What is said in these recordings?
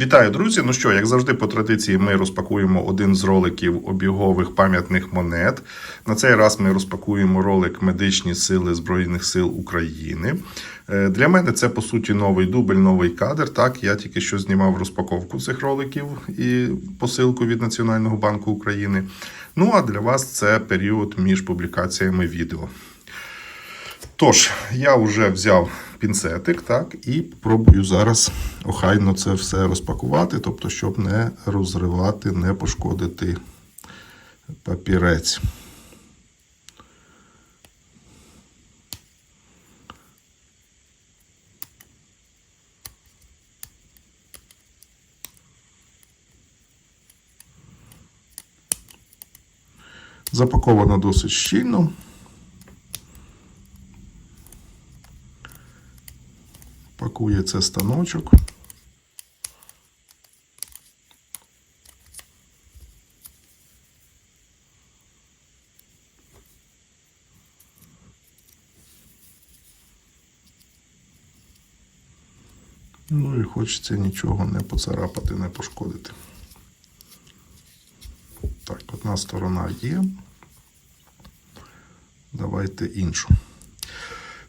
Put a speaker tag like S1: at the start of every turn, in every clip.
S1: Вітаю, друзі! Ну що, як завжди, по традиції, ми розпакуємо один з роликів обігових пам'ятних монет. На цей раз ми розпакуємо ролик Медичні сили Збройних сил України. Е, Для мене це по суті новий дубль, новий кадр. Так, я тільки що знімав розпаковку цих роликів і посилку від Національного банку України. Ну а для вас це період між публікаціями відео. Тож, я вже взяв пінцетик, так, і пробую зараз охайно це все розпакувати, тобто, щоб не розривати, не пошкодити папірець. Запаковано досить щільно. Пакує це станочок. Ну і хочеться нічого не поцарапати, не пошкодити. Так, одна сторона є. Давайте іншу.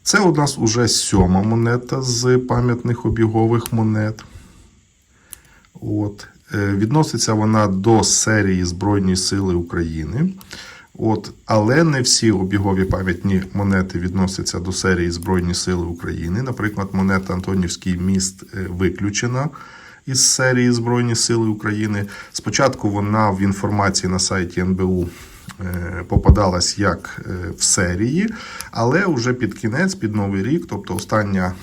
S1: Це у нас уже сьома монета з пам'ятних обігових монет. От. Е, Відноситься вона до серії Збройні Сили України. От. Але не всі обігові пам'ятні монети відносяться до серії Збройні Сили України. Наприклад, монета Антонівський міст е, виключена із серії Збройні Сили України. Спочатку вона в інформації на сайті НБУ попадалась як е, в серії, але вже під кінець, під новий рік, тобто остання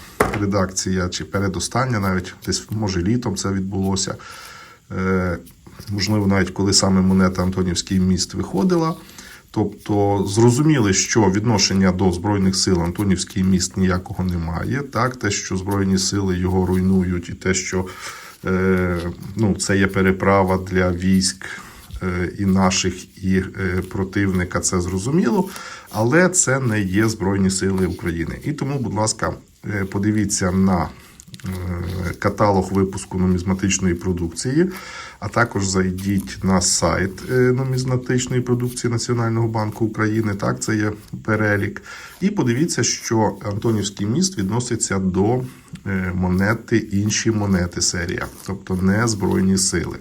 S1: редакція чи передостання, навіть десь може літом це відбулося. Е, Можливо, навіть коли саме монета Антонівський міст виходила. Тобто зрозуміли, що відношення до Збройних сил Антонівський міст ніякого немає. Так, те, що Збройні сили його руйнують, і те, що е, ну, це є переправа для військ е, і наших, і е, противника, це зрозуміло. Але це не є Збройні Сили України. І тому, будь ласка, е, подивіться на е, каталог випуску нумізматичної продукції, а також зайдіть на сайт е, нумізматичної продукції Національного банку України. Так, це є перелік. І подивіться, що Антонівський міст відноситься до е, монети інші монети серія, тобто не Збройні сили.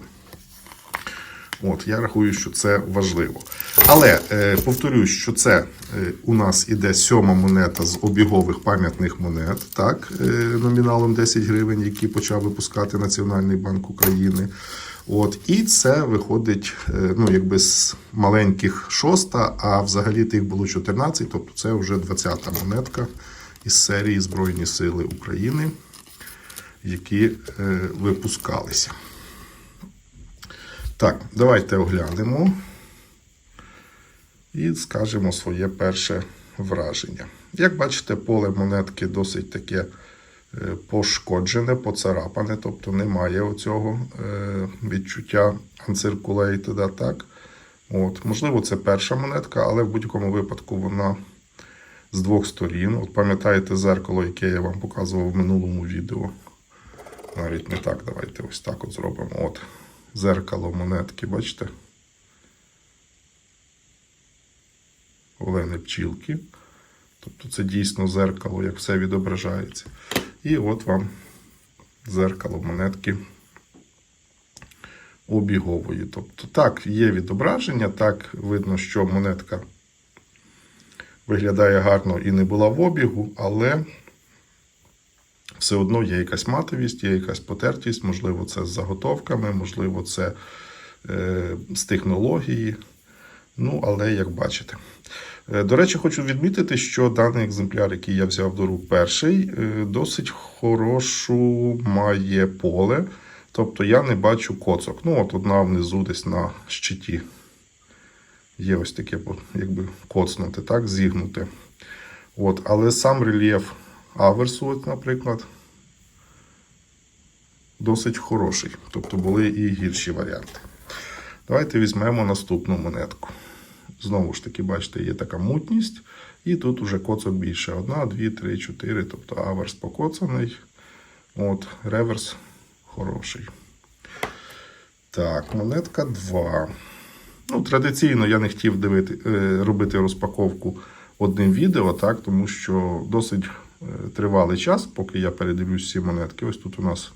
S1: От, я рахую, що це важливо. Але е, повторюю, що це е, у нас іде сьома монета з обігових пам'ятних монет, так, е, номіналом 10 гривень, які почав випускати Національний банк України. От, і це виходить е, ну, якби з маленьких шоста, а взагалі тих було 14, тобто це вже 20-та монетка із серії Збройні Сили України, які е, випускалися. Так, давайте оглянемо і скажемо своє перше враження. Як бачите, поле монетки досить таке е, пошкоджене, поцарапане, тобто немає оцього е, відчуття uncirculated, так? От, можливо, це перша монетка, але в будь-якому випадку вона з двох сторін. От пам'ятаєте зеркало, яке я вам показував в минулому відео. Навіть не так, давайте ось так от зробимо. От зеркало монетки, бачите? Олени пчілки. Тобто це дійсно зеркало, як все відображається. І от вам зеркало монетки обігової. Тобто, так, є відображення, так видно, що монетка виглядає гарно і не була в обігу, але все одно є якась матовість, є якась потертість, можливо, це з заготовками, можливо, це е, з технології. Ну, але як бачите. Е, До речі, хочу відмітити, що даний екземпляр, який я взяв до рук перший, е, досить хорошу має поле. Тобто я не бачу коцок. Ну, от одна внизу десь на щиті. Є ось таке, якби коцнуте, так, зігнуте. От, але сам рельєф аверсу, наприклад, досить хороший. Тобто були і гірші варіанти. Давайте візьмемо наступну монетку. Знову ж таки, бачите, є така мутність, і тут уже коцок більше. Одна, дві, три, чотири. Тобто аверс покоцаний. От, реверс хороший. Так, монетка 2. Ну, традиційно я не хотів дивити, е, робити розпаковку одним відео, так, тому що досить тривалий час, поки я передивлюсь всі монетки. Ось тут у нас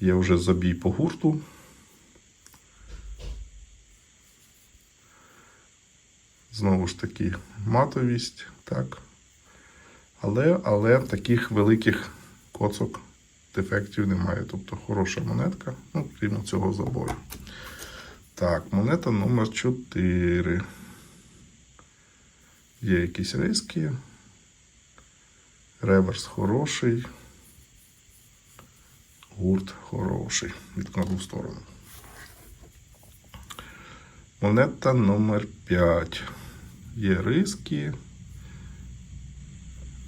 S1: є вже забій по гурту. Знову ж таки, матовість, так. Але, але таких великих коцок дефектів немає. Тобто хороша монетка, ну, крім цього забою. Так, монета номер 4. Є якісь риски. Реверс хороший. Гурт хороший. Відкладу в сторону. Монета номер 5. Є риски.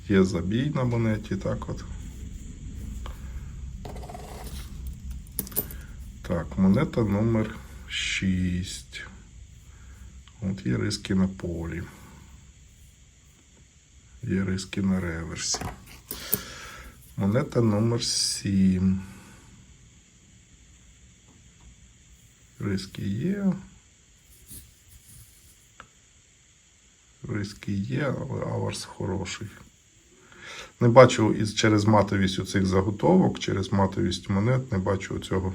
S1: Є забій на монеті, так от. Так, монета номер 6. От є риски на полі. Є риски на реверсі. Монета номер 7. Риски є. Риски є, але аверс хороший. Не бачу із через матовість цих заготовок, через матовість монет, не бачу цього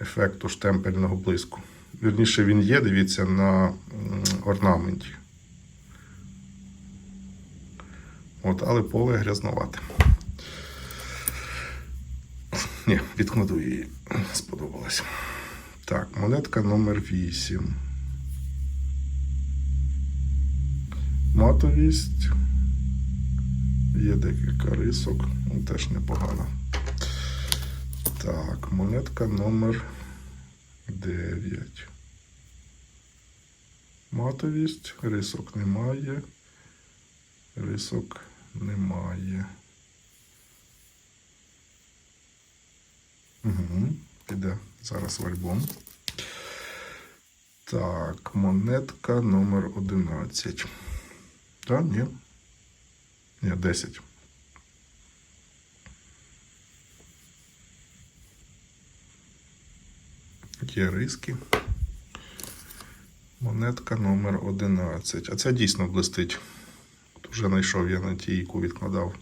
S1: ефекту штемпельного блиску. Вірніше він є, дивіться, на орнаменті. От, але поле грязновате. Ні, відкладу її. Сподобалось. Так, монетка номер 8. Матовість. Є декілька рисок, ну, теж непогано. Так, монетка номер 9. Матовість, рисок немає. Рисок немає. Угу, піде зараз в альбом. Так, монетка номер 11. Так, ні. Ні, 10. Є риски. Монетка номер 11. А це дійсно блистить. Вже знайшов я на тій, яку відкладав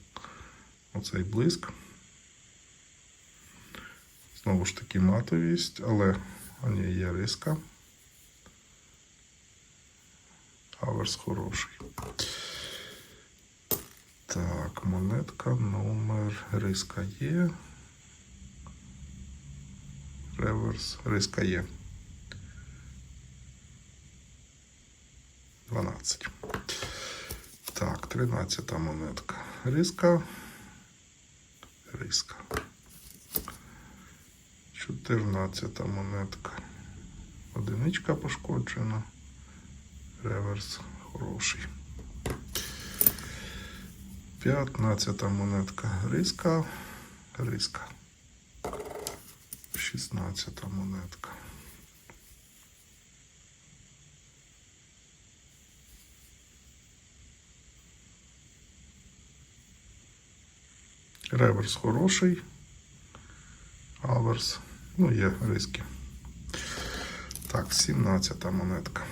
S1: оцей блиск. Знову ж таки матовість, але а ні, є риска. Аверс хороший. Так, монетка номер риска є. Реверс риска є. 12. Так, 13 монетка. Риска. Риска. 14 монетка. Одиничка пошкоджена. Реверс хороший. 15 монетка. Риска. Риска. 16 монетка. Реверс хороший. Аверс. Ну, є риски. Так, 17 монетка.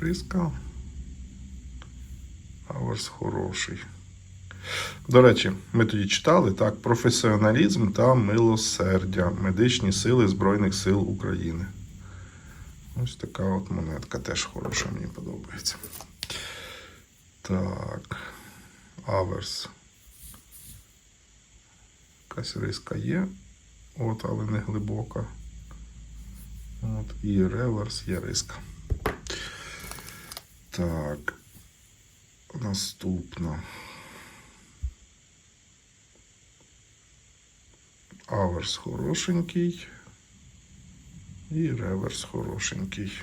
S1: Риска. Аверс хороший. До речі, ми тоді читали так, професіоналізм та милосердя. Медичні сили Збройних сил України. Ось така от монетка теж хороша, мені подобається. Так. Аверс. Якась риска є. От, але не глибока. От, і реверс є риска. Так. Наступна. Аверс хорошенький. І реверс хорошенький.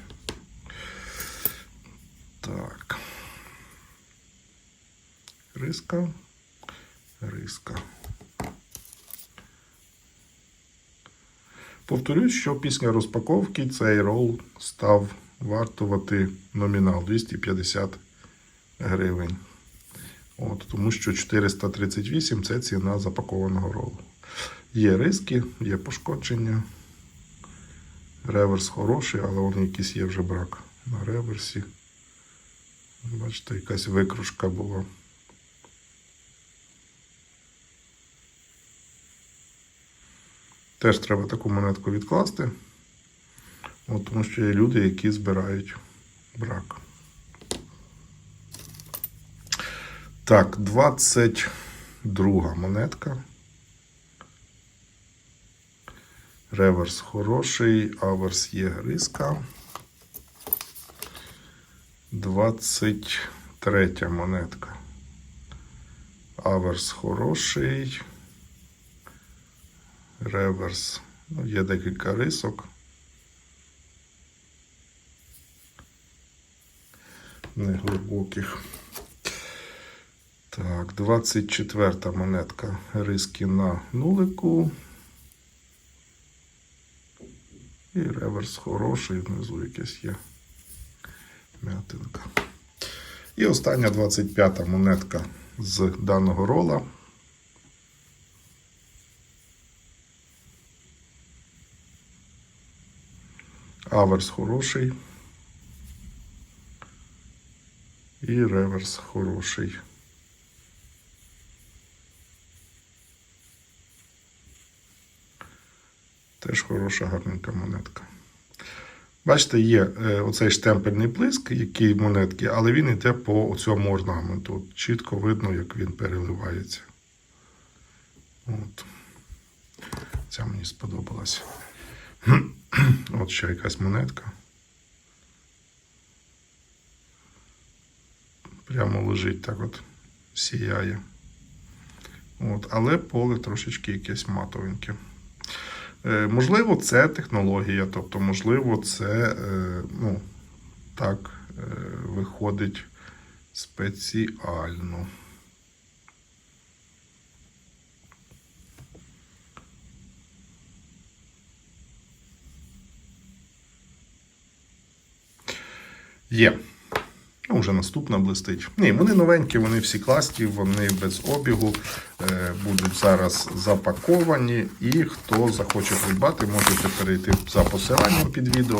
S1: Так. Риска. Риска. Повторюсь, що після розпаковки цей рол став вартувати номінал 250 гривень. От, тому що 438 це ціна запакованого ролу. Є риски, є пошкодження. Реверс хороший, але он якийсь є вже брак на реверсі. Бачите, якась викрушка була. Теж треба таку монетку відкласти. От, тому що є люди, які збирають брак. Так, 22 монетка. Реверс хороший, аверс є риска. 23 монетка. Аверс хороший. Реверс. Ну, є декілька рисок. Неглибоких. Так, 24 монетка. Риски на нулику. І реверс хороший, внизу якесь є м'ятинка. І остання 25 монетка з даного рола. Аверс хороший. І реверс хороший. Теж хороша гарненька монетка. Бачите, є е, оцей штемпельний блиск, який монетки, але він йде по цьому орнаменту. Чітко видно, як він переливається. От. Ця мені сподобалася. От ще якась монетка. Прямо лежить так от, сіяє. От, але поле трошечки якесь матовеньке. Е, Можливо, це технологія, тобто, можливо, це е, ну, так е, виходить спеціально. Є. Ну, вже наступна блистить. Ні, вони новенькі, вони всі класні, вони без обігу, е, будуть зараз запаковані. І хто захоче придбати, можете перейти за посиланням під відео.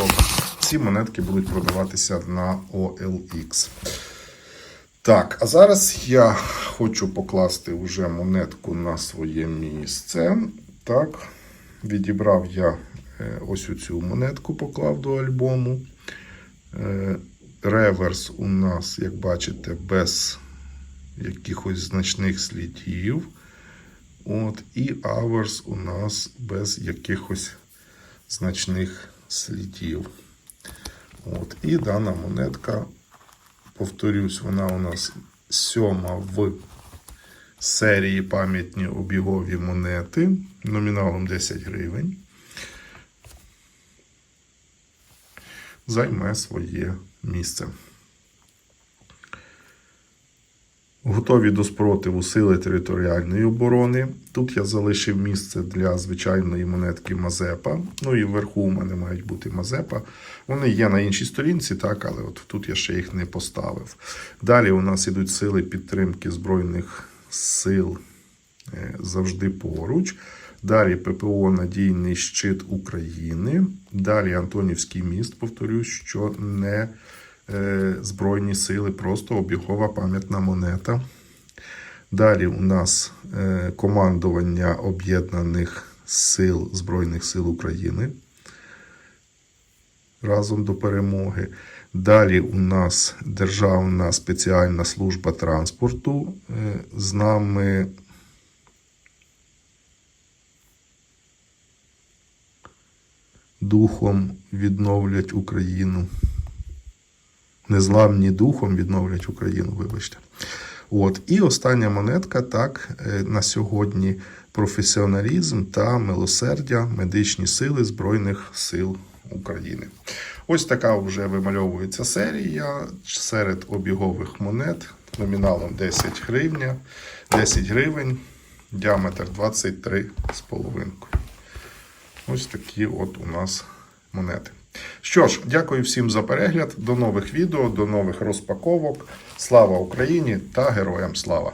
S1: Ці монетки будуть продаватися на OLX. Так, а зараз я хочу покласти вже монетку на своє місце. Так, відібрав я е, ось цю монетку, поклав до альбому. Реверс у нас, як бачите, без якихось значних слідів. От, і аверс у нас без якихось значних слідів. От, і дана монетка, повторюсь, вона у нас сьома в серії пам'ятні обігові монети номіналом 10 гривень. Займе своє місце. Готові до спротиву сили територіальної оборони. Тут я залишив місце для звичайної монетки Мазепа. Ну і вверху у мене мають бути Мазепа. Вони є на іншій сторінці, так, але от тут я ще їх не поставив. Далі у нас ідуть сили підтримки Збройних сил е, завжди поруч. Далі ППО Надійний щит України. Далі Антонівський міст, повторюсь, що не е, Збройні сили, просто обігова пам'ятна монета. Далі у нас е, командування Об'єднаних сил Збройних сил України. Разом до перемоги. Далі у нас Державна спеціальна служба транспорту. Е, з нами духом відновлять Україну. Незламні духом відновлять Україну, вибачте. От. І остання монетка, так, е, на сьогодні професіоналізм та милосердя медичні сили Збройних сил України. Ось така вже вимальовується серія серед обігових монет номіналом 10 гривня, 10 гривень, діаметр 23,5. Ось такі от у нас монети. Що ж, дякую всім за перегляд. До нових відео, до нових розпаковок. Слава Україні та героям слава!